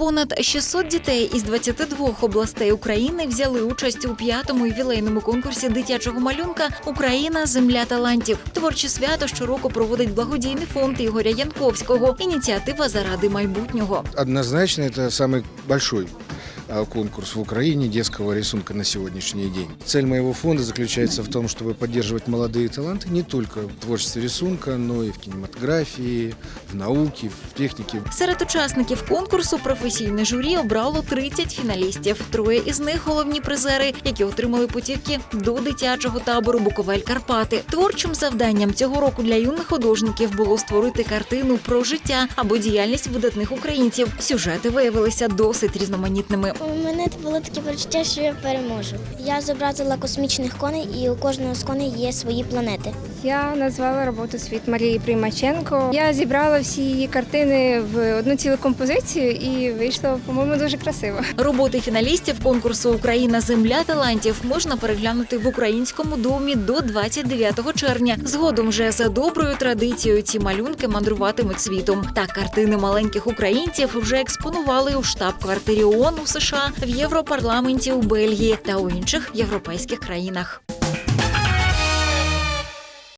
Понад 600 дітей із 22 областей України взяли участь у п'ятому ювілейному конкурсі дитячого малюнка Україна земля талантів. Творче свято щороку проводить благодійний фонд Ігоря Янковського. Ініціатива заради майбутнього. Однозначно, це найбільший конкурс в Украине детского рисунка на сегодняшний день. Цель моего фонда заключается в том, чтобы поддерживать молодые таланты не только в творчестве рисунка, но и в кинематографии, в науке, в технике. Серед учасників конкурсу професійне журі обрало 30 фіналістів. Троє із них головні призери, які отримали путівки до дитячого табору Буковель Карпати. Творчим завданням цього року для юних художників було створити картину про життя або діяльність видатних українців. Сюжети виявилися досить різноманітними. У мене було таке почуття, що я переможу. Я зобразила космічних коней, і у кожного з коней є свої планети. Я назвала роботу світ Марії Примаченко. Я зібрала всі її картини в одну цілу композицію і вийшло, по-моєму, дуже красиво. Роботи фіналістів конкурсу Україна земля талантів можна переглянути в українському домі до 29 червня. Згодом вже за доброю традицією ці малюнки мандруватимуть світом. Та картини маленьких українців вже експонували у штаб-квартирі ООН у США, в Європарламенті у Бельгії та у інших європейських країнах.